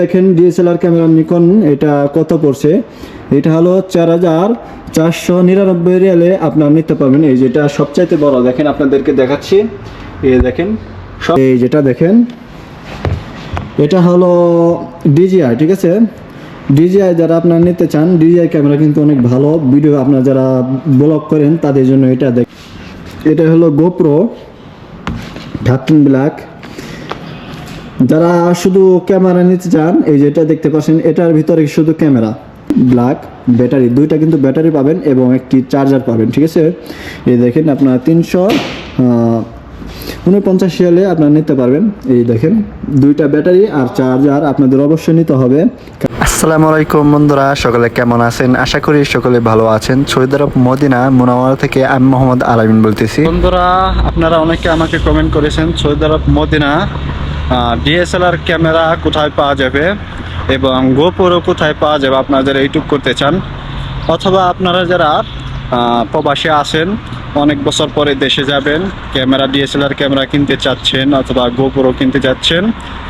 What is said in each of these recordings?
দেখেন DSLR camera Nikon, এটা কত পড়ছে? এটা হলো চার হাজার চারশো নিরানব্বই রিয়ালে আপনার নিতে পারবেন। এই যেটা সবচাইতে বড়, দেখেন আপনাদেরকে দেখাচ্ছি। এই দেখেন এই যেটা দেখেন, এটা হলো ডিজিআই ঠিক আছে? ডিজিআই যারা আপনার নিতে চান ডিজিআই ক্যামেরা কিন্তু অনেক ভালো। ভিডিও আপনার যারা ব্লগ করেন, তাদের জন্য এটা দেখ এটা হলো গোপ্রো থার্টিন ব্ল্যাক যারা শুধু ক্যামেরা নিতে চান এই যে এটা দেখতে পাচ্ছেন এটার ভিতরে শুধু ক্যামেরা ব্ল্যাক ব্যাটারি দুইটা কিন্তু ব্যাটারি পাবেন এবং একটি চার্জার পাবেন ঠিক আছে? এই দেখেন আপনার তিনশো উনপঞ্চাশ সালে আপনারা নিতে পারবেন এই দেখেন দুইটা ব্যাটারি আর চার্জার আপনাদের অবশ্যই নিতে হবে। আসসালামু আলাইকুম বন্ধুরা সকলে কেমন আছেন? আশা করি সকলে ভালো আছেন। সৌদি আরব মদিনা মুনাওয়ারা থেকে আমি মোহাম্মদ আলামিন বলতেছি। বন্ধুরা আপনারা অনেকে আমাকে কমেন্ট করেছেন Saudi Arab Medina DSLR camera কোথায় পাওয়া যাবে এবং গোপুরও কোথায় পাওয়া যাবে আপনারা যারা ইউটিউব করতে চান। অথবা আপনারা যারা প্রবাসে আসেন অনেক বছর পরে দেশে যাবেন, ক্যামেরা ডিএসএলআর ক্যামেরা কিনতে চাচ্ছেন অথবা গোপুরও কিনতে চাচ্ছেন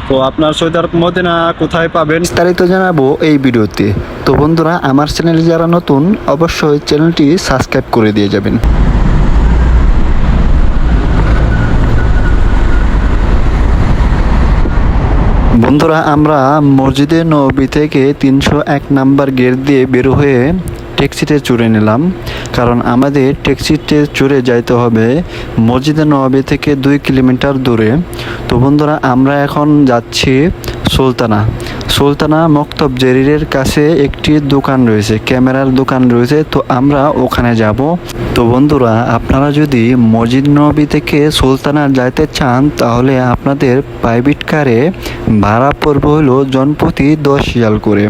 তো আপনার সৌদি আরব মদিনা কোথায় পাবেন? বিস্তারিত জানাব এই ভিডিওতে। তো বন্ধুরা, আমার চ্যানেলে যারা নতুন, অবশ্যই চ্যানেলটি সাবস্ক্রাইব করে দিয়ে যাবেন। বন্ধুরা, আমরা মসজিদে নবী থেকে তিনশো এক নাম্বার গেট দিয়ে বের হয়ে ট্যাক্সিতে চড়ে নিলাম। কারণ আমাদের ট্যাক্সিতে চড়ে যাইতে হবে মসজিদে নবী থেকে দুই কিলোমিটার দূরে। তো বন্ধুরা, আমরা এখন যাচ্ছি সুলতানা। সুলতানা মক্তব জেরিরের কাছে একটি দোকান রয়েছে, ক্যামেরার দোকান রয়েছে। তো আমরা ওখানে যাব। তো বন্ধুরা আপনারা যদি মসজিদ নবী থেকে সুলতানা যাইতে চান তাহলে আপনাদের প্রাইভেট কারে ভাড়া পড়বে হলো জনপ্রতি দশ রিয়াল করে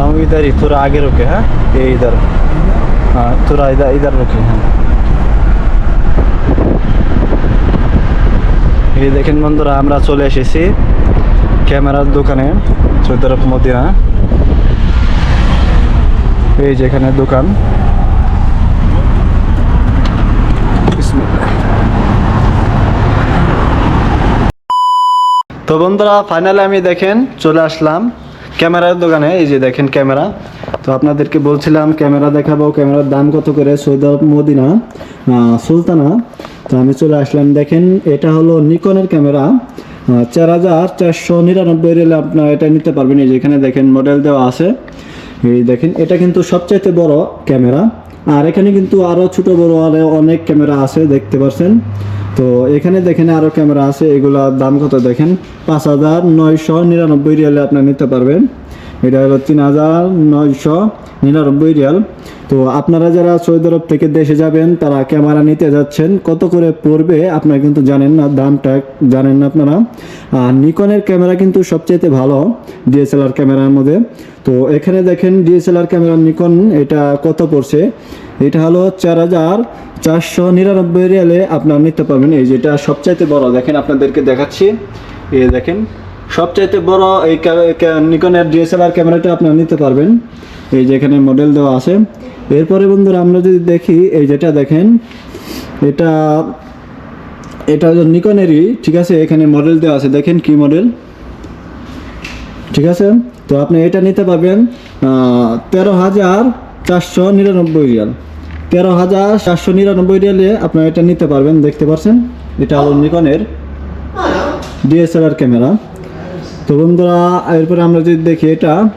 हम इधर ही थोड़ा आगे रुके हैं ये इधर हाँ थोड़ा इधर इधर रुके हैं এই দেখেন বন্ধুরা, আমরা চলে এসেছি ক্যামেরার দোকানে চৌধুরী মদিনা। এই যেখানে দোকান। তো বন্ধুরা ফাইনালি আমি দেখেন চলে আসলাম ক্যামেরার দোকানে। এই যে দেখেন ক্যামেরা। তো আপনাদেরকে বলছিলাম, ক্যামেরা দেখাবো, ক্যামেরার দাম কত করে? Saudi Medina Sultana. তো আমি চলে আসলাম, দেখেন এটা হলো নিকনের ক্যামেরা। চার হাজার চারশো নিরানব্বই রেলে আপনার এটা নিতে পারবেন। এই যে এখানে দেখেন মডেল দেওয়া আছে। এই দেখেন, এটা কিন্তু সবচাইতে বড় ক্যামেরা। আর এখানে কিন্তু আরও ছোট বড় আরও অনেক ক্যামেরা আছে, দেখতে পাচ্ছেন তো এখানে দেখেন আরও ক্যামেরা আছে, এগুলার দাম কত দেখেন? পাঁচ হাজার নয়শো নিরানব্বই রিয়ালে আপনার নিতে পারবেন। এটা হলো তিন হাজার নয়শো নিরানব্বই রিয়াল। তো আপনারা যারা সৌদি আরব থেকে দেশে যাবেন, তারা ক্যামেরা নিতে যাচ্ছেন। কত করে পড়বে আপনারা কিন্তু জানেন না, দামটা জানেন না আপনারা। আর নিকনের ক্যামেরা কিন্তু সবচেয়ে ভালো, ডিএসএলআর ক্যামেরার মধ্যে। তো এখানে দেখেন ডিএসএলআর ক্যামেরা নিকন, এটা কত পড়ছে? এটা হলো চার হাজার চারশো নিরানব্বই রিয়ালে আপনারা নিতে পারবেন। এই যেটা সবচাইতে বড়, দেখেন আপনাদেরকে দেখাচ্ছি। এই দেখেন সবচাইতে বড় এই নিকনের ডিএসএলআর ক্যামেরাটা আপনারা নিতে পারবেন। এই যে এখানে মডেল দেওয়া আছে। এরপরে বন্ধুরা আমরা যদি দেখি এই যেটা দেখেন এটা এটা হলো নিকনেরই ঠিক আছে? এখানে মডেল দেওয়া আছে। দেখেন কি মডেল ঠিক আছে? তো আপনি এটা নিতে পারবেন তেরো হাজার চারশো নিরানব্বই রিয়াল। তেরো হাজার চারশো নিরানব্বই রিয়ালে আপনার এটা নিতে পারবেন দেখতে পাচ্ছেন এটা হলো নিকনের ডিএসএলআর ক্যামেরা। তো বন্ধুরা, এরপরে আমরা যদি দেখি এটা,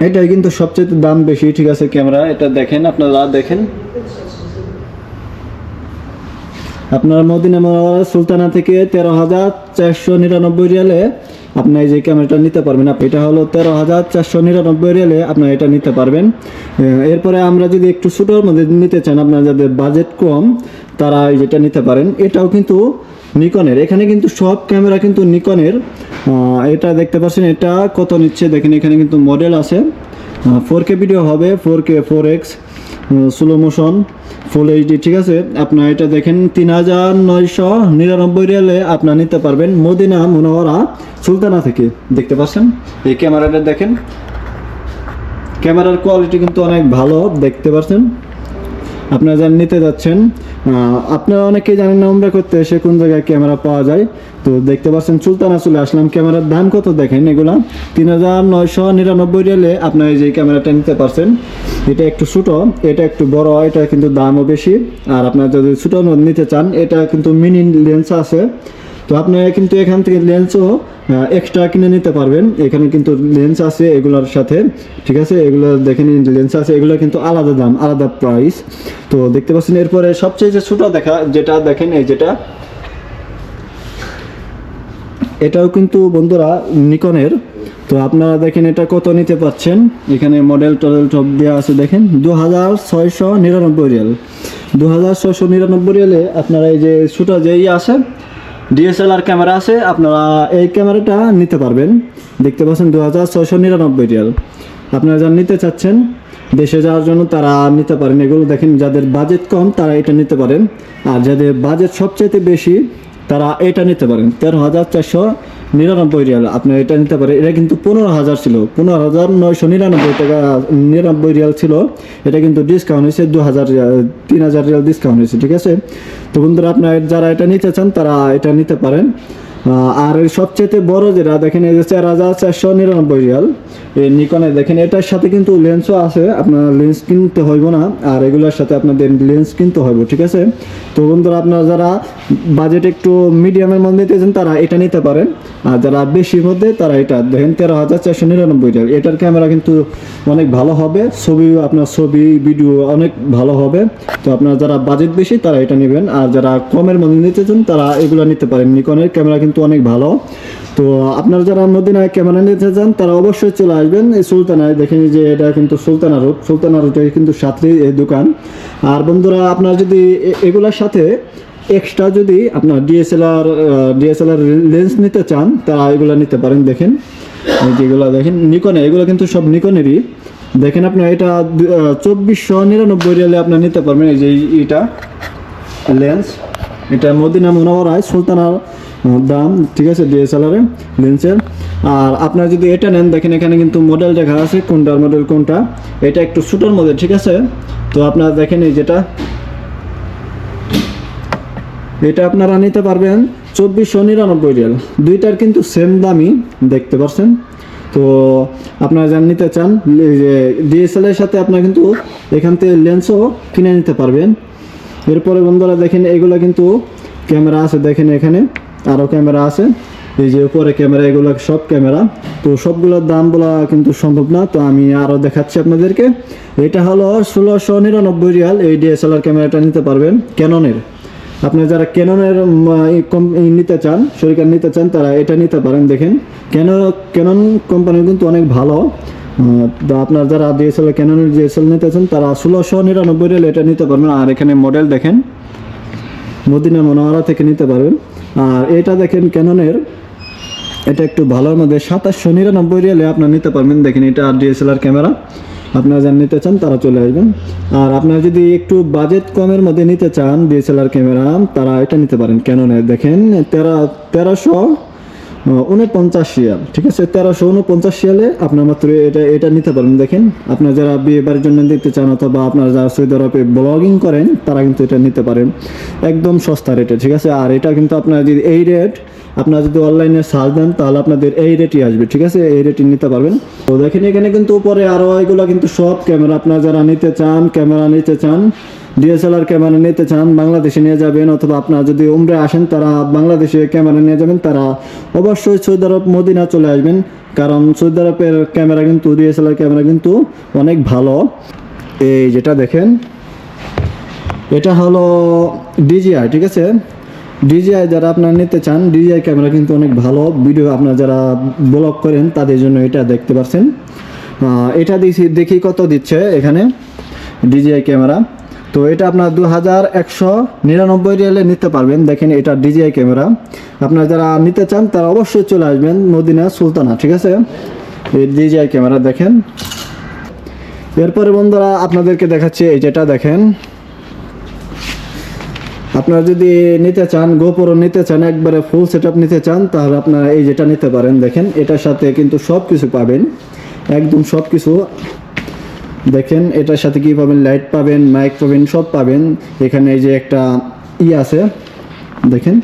এটাই কিন্তু সবচেয়ে দাম বেশি, ঠিক আছে, ক্যামেরা, এটা দেখেন, আপনারা দেখেন। আপনার মদিনা সুলতানা থেকে তেরো হাজার চারশো নিরানব্বই রিয়ালে আপনি যে ক্যামেরাটা নিতে পারবেন। আপ- এটা হলো তেরো হাজার চারশো নিরানব্বই রিয়ালে আপনার এটা নিতে পারবেন। এরপরে আমরা যদি একটু ছোটোর মধ্যে নিতে চান, আপনার যাদের বাজেট কম, তারা যেটা নিতে পারেন। এটাও কিন্তু নিকনের। এখানে কিন্তু সব ক্যামেরা কিন্তু নিকনের। এটা দেখতে পাচ্ছেন, এটা কত নিচ্ছে? দেখেন, এখানে কিন্তু মডেল আছে। ফোর কে ভিডিও হবে four K four X slow motion full HD ঠিক আছে? আপনার এটা দেখেন, তিন হাজার নয়শো নিরানব্বই রিয়ালে আপনার নিতে পারবেন মদিনা মুনাওয়ারা সুলতানা থেকে। দেখতে পাচ্ছেন? এই ক্যামেরাটা দেখেন। ক্যামেরার কোয়ালিটি কিন্তু অনেক ভালো, দেখতে পাচ্ছেন? আপনারা যারা নিতে যাচ্ছেন আপনারা অনেকেই জানেন না উমরা করতে এসে কোন জায়গায় ক্যামেরা পাওয়া যায়। তো দেখতে পাচ্ছেন সুলতানা চলে আসলাম। ক্যামেরার দাম কত দেখেন এগুলা? তিন হাজার নয়শো নিরানব্বই রিয়ালে আপনার এই যে ক্যামেরাটা নিতে পারছেন। এটা একটু ছোটো, এটা একটু বড়, এটা কিন্তু দামও বেশি। আর আপনার যদি ছোটো নিতে চান, এটা কিন্তু মিনি লেন্স আছে। তো আপনারা কিন্তু এখান থেকে লেন্সও এক্সট্রা কিনে নিতে পারবেন। এখানে কিন্তু লেন্স আছে এগুলোর সাথে, ঠিক আছে? এগুলো দেখে নিন লেন্স আছে, এগুলো কিন্তু আলাদা দাম, আলাদা প্রাইস তো দেখতে পাচ্ছেন, এরপরে সবচেয়ে যে ছোটো দেখা, যেটা দেখেন, এই যেটা। এটাও কিন্তু বন্ধুরা নিকনের। তো আপনারা দেখেন, এটা কত নিতে পাচ্ছেন এখানে মডেল টডেল টপ দেওয়া আছে, দেখেন। দু হাজার ছয়শো নিরানব্বই রিয়াল। দু হাজার ছয়শো নিরানব্বই রিয়ালে আপনারা এই যে ছোটো যেই আছে ডিএসএলআর ক্যামেরা আছে, আপনারা এই ক্যামেরাটা নিতে পারবেন। দেখতে পাচ্ছেন দু হাজার ছয়শো নিরানব্বই রিয়াল। আপনারা যারা নিতে চাচ্ছেন, দেশে যাওয়ার জন্য তারা নিতে পারেন। এগুলো দেখেন, যাদের বাজেট কম, তারা এটা নিতে পারেন। আর যাদের বাজেট সবচেয়ে বেশি, তারা এটা নিতে পারেন। তেরো হাজার চারশো নিরানব্বই রিয়াল। আপনি এটা নিতে পারেন। এটা কিন্তু পনেরো হাজার ছিল। পনেরো হাজার নয়শো নিরানব্বই টাকা, নিরানব্বই রিয়াল ছিল। এটা কিন্তু ডিসকাউন্ট হয়েছে দু হাজার তিন হাজার রিয়াল ডিসকাউন্ট হয়েছে, ঠিক আছে? তো বন্ধুরা, আপনার যারা এটা নিতে চান, তারা এটা নিতে পারেন। আর এর সবচেয়ে বড় যেটা, দেখেন এই যে চার হাজার চারশো নিরানব্বই রিয়াল। এই নিকনে দেখেন, এটার সাথে কিন্তু লেন্সও আছে, আপনার লেন্স কিনতে হইব না, আর এগুলোর সাথে আপনাদের লেন্স কিনতে হইব, ঠিক আছে? তো বন্ধুরা, আপনারা যারা বাজেট একটু মিডিয়ামের মধ্যে নিতেছেন তারা এটা নিতে পারেন। আর যারা বেশির মধ্যে, তারা এটা, দেখেন, তেরো হাজার চারশো নিরানব্বই রিয়াল। এটার ক্যামেরা কিন্তু অনেক ভালো হবে ছবি আপনার ছবি ভিডিও অনেক ভালো হবে। তো আপনারা যারা বাজেট বেশি, তারা এটা নেবেন। আর যারা কমের মধ্যে নিতে চান তারা এগুলো নিতে পারেন। নিকনের ক্যামেরা কিন্তু অনেক ভালো। তো আপনারা যারা মদিনায় ক্যামেরা নিতে চান, তারা অবশ্যই চলে আসবেন এই সুলতানায়। দেখেন যে এটা কিন্তু সুলতানা রোড। সুলতানা রোডে কিন্তু সাথেই এই দোকান। আর বন্ধুরা, আপনারা যদি এগুলোর সাথে এক্সট্রা যদি আপনার ডিএসএলআর ডিএসএলআর লেন্স নিতে চান, তারা এগুলো নিতে পারেন। দেখেন যেগুলো দেখেন, নিকনে, এগুলো কিন্তু সব নিকনেরই। দেখেন আপনার এটা চব্বিশশো নিরানব্বই রিয়ালে আপনার নিতে পারবেন। এই যে এটা লেন্স এটা মদিনা মনোহরায় সুলতানার দাম, ঠিক আছে ডিএসএলআর লেন্সের আর আপনারা যদি এটা নেন, দেখেন এখানে কিন্তু মডেল দেখা আছে, কোনটার মডেল কোনটা। এটা একটু ছোটোর মধ্যে ঠিক আছে? তো আপনারা দেখেন এই যেটা। এটা আপনারা নিতে পারবেন চব্বিশশো নিরানব্বই রিয়াল। দুইটার কিন্তু সেম দামই, দেখতে পাচ্ছেন তো আপনারা যান নিতে চান যে ডিএসএল এর সাথে আপনারা কিন্তু এখান থেকে লেন্সও কিনে নিতে পারবেন। এরপরে বন্ধুরা দেখেন, এগুলো কিন্তু ক্যামেরা আছে, দেখেন এখানে। আরও ক্যামেরা আছে। এই যে উপরে ক্যামেরা, এগুলো সব ক্যামেরা। তো সবগুলোর দাম বলা কিন্তু সম্ভব না, তো আমি আরও দেখাচ্ছি আপনাদেরকে। এটা হলো ষোলোশো নিরানব্বই রিয়াল এই ডিএসএলআর ক্যামেরাটা নিতে পারবেন ক্যাননের আপনি যারা ক্যাননের নিতে চান শরিকার নিতে চান, তারা এটা নিতে পারেন, দেখেন। কেন ক্যানন কোম্পানি কিন্তু অনেক ভালো। তো আপনার যারা ডিএসএল ক্যাননের ডিএসএল নিতে চান, তারা ষোলোশো নিরানব্বই রিয়াল এটা নিতে পারবেন। আর এখানে মডেল দেখেন। মদিনা মনোয়ারা থেকে নিতে পারবেন। আর এটা দেখেন ক্যাননের, এটা একটু ভালোর মধ্যে সাতাশশো নিরানব্বই রিয়ালে আপনার নিতে পারবেন। দেখেন এটা আর ডিএসএলআর ক্যামেরা। আপনারা যারা নিতে চান, তারা চলে আসবেন। আর আপনারা যদি একটু বাজেট কমের মধ্যে নিতে চান ডিএসএলআর ক্যামেরা, তারা এটা নিতে পারেন ক্যাননের। দেখেন, তেরো তেরোশো উনপঞ্চাশ শিয়াল ঠিক আছে? তেরোশো উনপঞ্চাশ শিয়ালে আপনার মাত্র এটা এটা নিতে পারেন দেখেন, আপনার যারা বিয়ে বাড়ির জন্য দেখতে চান অথবা আপনারা যারা সৌদি আরবে ব্লগিং করেন, তারা কিন্তু এটা নিতে পারেন। একদম সস্তা রেটে ঠিক আছে? আর এটা কিন্তু আপনার যদি এই রেট আপনারা যদি অনলাইনে সার্চ দেন, তাহলে আপনাদের এই রেটই আসবে, ঠিক আছে? এই রেটই নিতে পারবেন। তো দেখেন, এখানে কিন্তু উপরে আরও এগুলো কিন্তু সব ক্যামেরা আপনারা যারা নিতে চান ক্যামেরা নিতে চান ডিএসএলআর ক্যামেরা নিতে চান, বাংলাদেশে নিয়ে যাবেন অথবা আপনারা যদি উমরে আসেন, তারা বাংলাদেশে ক্যামেরা নিয়ে যাবেন, তারা অবশ্যই সৌদি আরব মদিনা চলে আসবেন। কারণ সৌদি আরবের ক্যামেরা কিন্তু, ডিএসএলআর ক্যামেরা কিন্তু অনেক ভালো। এই যেটা দেখেন, এটা হলো ডিজিআই, ঠিক আছে? ডিজিআই যারা আপনার নিতে চান, ডিজিআই ক্যামেরা কিন্তু অনেক ভালো। ভিডিও আপনার যারা ব্লগ করেন, তাদের জন্য এটা দেখতে পাচ্ছেন। এটা দিছি, দেখি কত দিচ্ছে এখানে। DJI camera. তো এটা আপনার দু হাজার একশো নিরানব্বই রিয়ালে নিতে পারবেন। দেখেন এটা ডিজিআই ক্যামেরা। আপনারা যারা নিতে চান, তারা অবশ্যই চলে আসবেন মদিনা সুলতানা, ঠিক আছে? এই ডিজিআই ক্যামেরা দেখেন। এরপরে বন্ধুরা আপনাদেরকে দেখাচ্ছি এই যেটা দেখেন। আপনারা যদি নিতে চান গোপুরো নিতে চান, একবারে ফুল সেট নিতে চান, তাহলে আপনারা এই যেটা নিতে পারেন। দেখেন, এটার সাথে কিন্তু সব কিছু পাবেন। একদম সব কিছু দেখেন, এটার সাথে কি পাবেন? লাইট পাবেন মাইক পাবেন, সব পাবেন। এখানে এই যে একটা ই আছে, দেখেন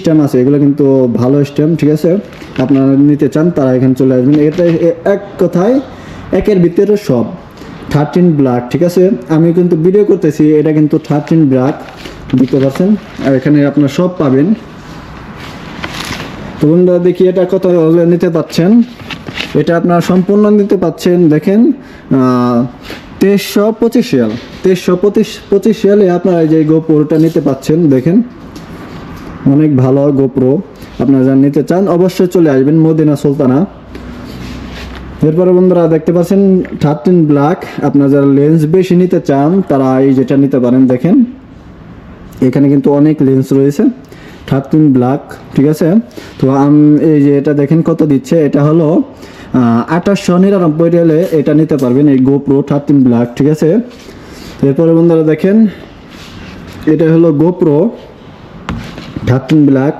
স্ট্যাম আছে। এগুলো কিন্তু ভালো স্ট্যাম ঠিক আছে? আপনারা নিতে চান, তারা এখানে চলে আসবেন। এটা এক কথায় একের ভিতরে সব। থার্টিন ব্ল্যাক ঠিক আছে? আমি কিন্তু ভিডিও করতেছি, এটা কিন্তু থার্টিন ব্ল্যাক দেখতে পাচ্ছেন আর এখানে আপনার সব পাবেন। তো বন্ধুরা, দেখি এটা কত নিতে পাচ্ছেন। এটা আপনারা সম্পূর্ণ দিতে পাচ্ছেন, দেখেন তেইশশো পঁচিশ শিয়াল তেইশশো পঁচিশ পঁচিশ শিয়ালে আপনারা এই যে গোপুরটা নিতে পাচ্ছেন, দেখেন, অনেক ভালো গোপ্রো। আপনারা যারা নিতে চান, অবশ্যই চলে আসবেন মদিনা সুলতানা। এরপরে বন্ধুরা দেখতে পাচ্ছেন থার্টিন ব্ল্যাক। আপনারা যারা লেন্স বেশি নিতে চান, তারা এই যেটা নিতে পারেন, দেখেন। এখানে কিন্তু অনেক লেন্স রয়েছে থার্টিন ব্ল্যাক, ঠিক আছে? তো এই যে এটা দেখেন কত দিচ্ছে, এটা হলো আঠাশশো নিরানব্বই রিয়ালে এটা নিতে পারবেন এই গোপ্রো থার্টিন ব্ল্যাক ঠিক আছে? এরপরে বন্ধুরা দেখেন, এটা হলো গোপ্রো থার্টিন ব্ল্যাক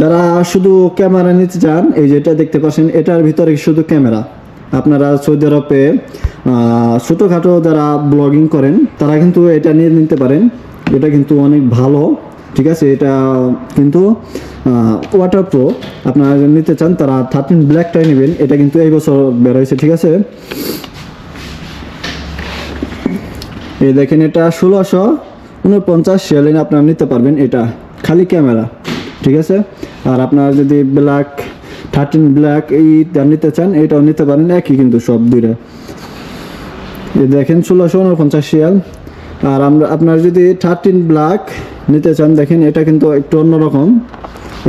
যারা শুধু ক্যামেরা নিতে চান, এই যেটা দেখতে পাচ্ছেন, এটার ভিতরে শুধু ক্যামেরা। আপনারা সৌদি আরবে ছোটোখাটো যারা ব্লগিং করেন, তারা কিন্তু এটা নিয়ে নিতে পারেন। এটা কিন্তু অনেক ভালো, ঠিক আছে? এটা কিন্তু ওয়াটার প্রো আপনারা নিতে চান, তারা থার্টিন ব্ল্যাকটাই নেবেন এটা কিন্তু এই বছর বের হয়েছে, ঠিক আছে? এই দেখেন এটা ষোলোশো উনপঞ্চাশ শিয়ালিন আপনারা নিতে পারবেন এটা, খালি ক্যামেরা, ঠিক আছে? আর আপনারা যদি ব্ল্যাক থার্টিন ব্ল্যাক এইটা নিতে চান, এটাও নিতে পারেন, একই কিন্তু সব দুইটা। এই দেখেন ষোলোশো উনপঞ্চাশ শিয়াল আর আমরা, আপনারা যদি থার্টিন ব্ল্যাক নিতে চান, দেখেন এটা কিন্তু একটু অন্যরকম।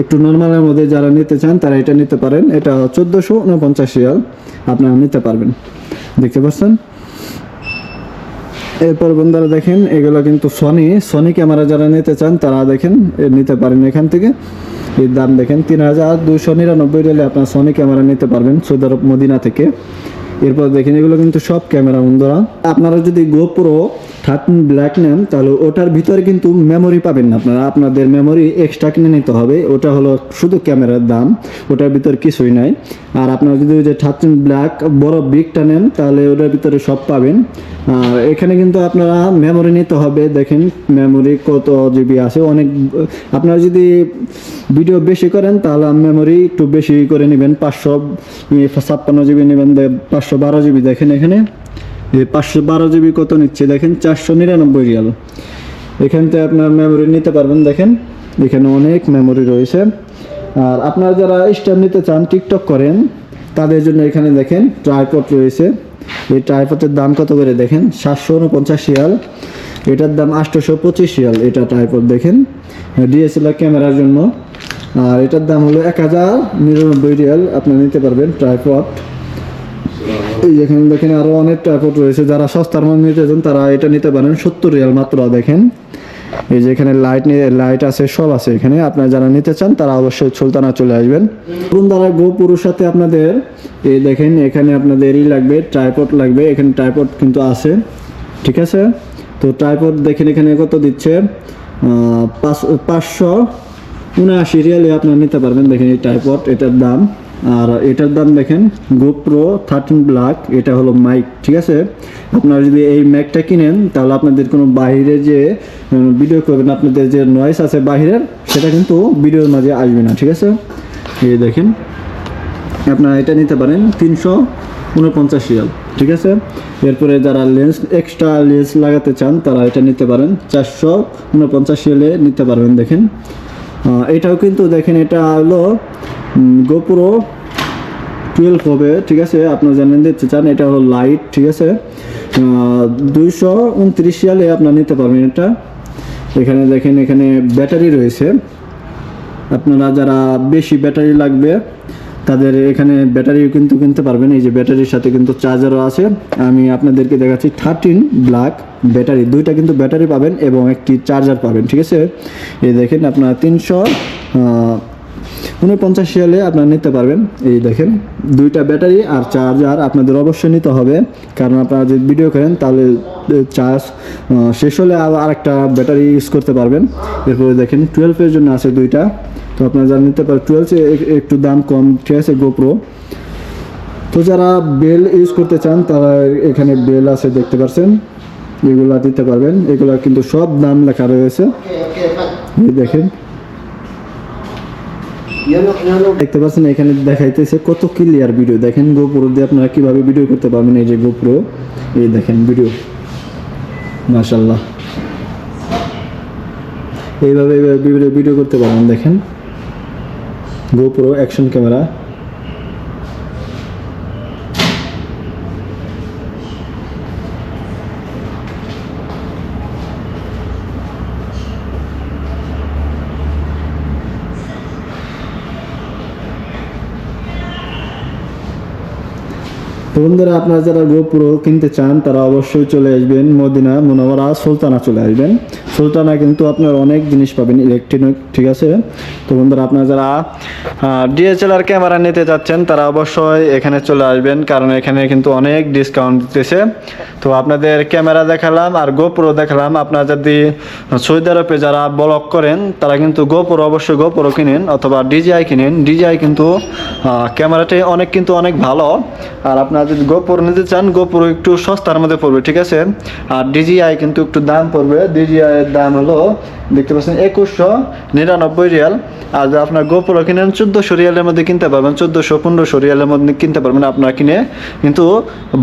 একটু নর্মালের মধ্যে যারা নিতে চান, তারা এটা নিতে পারেন। এটা চোদ্দোশো উনপঞ্চাশ শিয়াল আপনারা নিতে পারবেন। দেখতে পাচ্ছেন? এরপর বন্ধুরা দেখেন, এগুলো কিন্তু সনি সনি ক্যামেরা যারা নিতে চান, তারা দেখেন নিতে পারেন এখান থেকে। এর দাম দেখেন, তিন হাজার দুশো নিরানব্বই রেলে আপনার সনি ক্যামেরা নিতে পারবেন সৌদি আরব মদিনা থেকে। এরপর দেখেন, এগুলো কিন্তু সব ক্যামেরা বন্ধুরা। আপনারা যদি গোপ্রো থার্টিন ব্ল্যাক নেন তাহলে ওটার ভিতরে কিন্তু মেমোরি পাবেন না আপনারা। আপনাদের মেমোরি এক্সট্রা কিনে নিতে হবে। ওটা হলো শুধু ক্যামেরার দাম। ওটার ভিতরে কিছুই নাই। আর আপনারা যদি ওই যে থার্টিন ব্ল্যাক বড় বিগটা নেন, তাহলে ওটার ভিতরে সব পাবেন। আর এখানে কিন্তু আপনারা মেমোরি নিতে হবে। দেখেন মেমোরি কত জিবি আছে। অনেক, আপনারা যদি ভিডিও বেশি করেন, তাহলে মেমোরি একটু বেশি করে নেবেন। পাঁচশো ছাপ্পান্ন জিবি নেবেন পাঁচশো বারো জিবি দেখেন এখানে। এই পাঁচশো বারো জিবি কত নিচ্ছে? দেখেন, চারশো নিরানব্বই রিয়াল। এখান থেকে আপনার মেমোরি নিতে পারবেন, দেখেন। এখানে অনেক মেমোরি রয়েছে। আর আপনারা যারা স্ট্যাম্প নিতে চান টিকটক করেন, তাদের জন্য এখানে দেখেন ট্রাইপড রয়েছে। এই ট্রাইপডের দাম কত করে দেখেন? সাতশো উনপঞ্চাশ রিয়াল। এটার দাম আটশোশো পঁচিশ রিয়াল, এটা ট্রাইপড দেখেন। ডিএসএলআর ক্যামেরার জন্য। আর এটার দাম হলো এক হাজার নিরানব্বই রিয়াল। আপনারা নিতে পারবেন ট্রাইপড এই যেখানে দেখেন আরও অনেক ট্রাইপড রয়েছে। যারা সস্তার মধ্যে নিতে চান, তারা এটা নিতে পারেন। সত্তর রিয়াল মাত্র, দেখেন। এই যে এখানে লাইট লাইট আছে, সব আছে এখানে। আপনারা যারা নিতে চান, তারা অবশ্যই সুলতানা চলে আসবেন। এবং তারা গোপুরুর সাথে আপনাদের, এই দেখেন, এখানে আপনাদের ই লাগবে ট্রাইপড লাগবে। এখানে ট্রাইপড কিন্তু আছে। ঠিক আছে? তো ট্রাইপড দেখেন এখানে কত দিচ্ছে? পাঁচশো উনআশি রিয়ালে আপনারা নিতে পারবেন। দেখেন এই টাইপড এটার দাম। আর এটার দাম দেখেন গোপ্রো থার্টিন ব্ল্যাক এটা হলো মাইক ঠিক আছে? আপনারা যদি এই ম্যাকটা কিনেন, তাহলে আপনাদের কোনো বাইরে যে ভিডিও করবেন, আপনাদের যে নয়েস আছে বাইরের সেটা কিন্তু ভিডিওর মাঝে আসবে না, ঠিক আছে? এই দেখেন, আপনারা এটা নিতে পারেন তিনশো উনপঞ্চাশ রিয়াল, ঠিক আছে? এরপরে যারা লেন্স এক্সট্রা লেন্স লাগাতে চান, তারা এটা নিতে পারেন, চারশো উনপঞ্চাশ রিয়ালে নিতে পারবেন, দেখেন। এটাও কিন্তু দেখেন, এটা হলো গোপুরো টুয়েলভ হবে, ঠিক আছে? আপনারা জানেন দিতে চান, এটা হলো লাইট ঠিক আছে? দুইশো উনত্রিশ সালে আপনারা নিতে পারবেন এটা। এখানে দেখেন, এখানে ব্যাটারি রয়েছে। আপনারা যারা বেশি ব্যাটারি লাগবে, তাদের এখানে ব্যাটারি কিন্তু কিনতে পারবেন। এই যে ব্যাটারির সাথে কিন্তু চার্জারও আছে। আমি আপনাদেরকে দেখাচ্ছি থার্টিন ব্ল্যাক ব্যাটারি। দুইটা কিন্তু ব্যাটারি পাবেন এবং একটি চার্জার পাবেন, ঠিক আছে? এই দেখেন, আপনারা তিনশো উনপঞ্চাশ সালে আপনারা নিতে পারবেন। এই দেখেন, দুইটা ব্যাটারি আর চার্জার আপনাদের অবশ্যই নিতে হবে। কারণ আপনারা যদি ভিডিও করেন, তাহলে চার্জ শেষ হলে আর আরেকটা ব্যাটারি ইউজ করতে পারবেন। এরপরে দেখেন টুয়েলভের জন্য আছে দুইটা। তো আপনারা যারা নিতে পারেন টুয়েলভ একটু দাম কম, ঠিক আছে গোপ্রো তো যারা বেল ইউজ করতে চান, তারা এখানে বেল আছে, দেখতে পাচ্ছেন। এগুলা দিতে পারবেন। এগুলা কিন্তু সব দাম লেখা রয়েছে। দেখেন দেখতে পাচ্ছেন, এখানে দেখাইতেছে কত ক্লিয়ার ভিডিও দেখেন গোপুরো দিয়ে আপনারা কীভাবে ভিডিও করতে পারবেন এই যে গোপুরো এই দেখেন ভিডিও মাশাল্লাহ এইভাবে এইভাবে ভিডিও করতে পারেন দেখেন। গোপুরো অ্যাকশন ক্যামেরা তো বন্ধুরা, আপনারা যারা গোপ্রো কিনতে চান, তারা অবশ্যই চলে আসবেন মদিনা মনোবরা সুলতানা চলে আসবেন। সুলতানা কিন্তু আপনার অনেক জিনিস পাবেন ইলেকট্রনিক ঠিক আছে? তো বন্ধুরা, আপনারা যারা ডিএসএলআর ক্যামেরা নিতে চাচ্ছেন, তারা অবশ্যই এখানে চলে আসবেন, কারণ এখানে কিন্তু অনেক ডিসকাউন্ট দিতেছে। তো আপনাদের ক্যামেরা দেখালাম আর গোপ্রো দেখালাম। আপনারা যদি সৌদি আরবে যারা ব্লগ করেন, তারা কিন্তু গোপ্রো অবশ্যই গোপ্রো কিনেন অথবা ডিজিআই কিনেন। ডিজিআই কিন্তু ক্যামেরাটি অনেক কিন্তু অনেক ভালো। আর আপনারা যদি গোপ্রো নিতে চান গোপ্রো একটু সস্তার মধ্যে পড়বে, ঠিক আছে? আর ডিজিআই কিন্তু একটু দাম পড়বে। ডিজিআই এর দাম হলো, দেখতে পাচ্ছেন, একুশশো নিরানব্বই রিয়াল। আর আপনার গোপ্রো কিনেন, চোদ্দোশো রিয়ালের মধ্যে কিনতে পারবেন, চোদ্দোশো, পনেরোশো রিয়ালের মধ্যে কিনতে পারবেন আপনারা কিনে, কিন্তু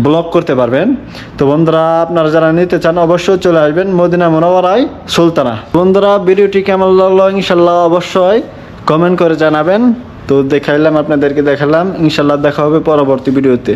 ব্লক করতে পারবেন। তো বন্ধুরা, আপনারা যারা নিতে চান, অবশ্যই চলে আসবেন মদিনা মনোবরাই সুলতানা। বন্ধুরা, ভিডিওটি কেমন লাগল? ইনশাল্লাহ অবশ্যই কমেন্ট করে জানাবেন। তো দেখাইলাম, আপনাদেরকে দেখালাম। ইনশাল্লাহ দেখা হবে পরবর্তী ভিডিওতে।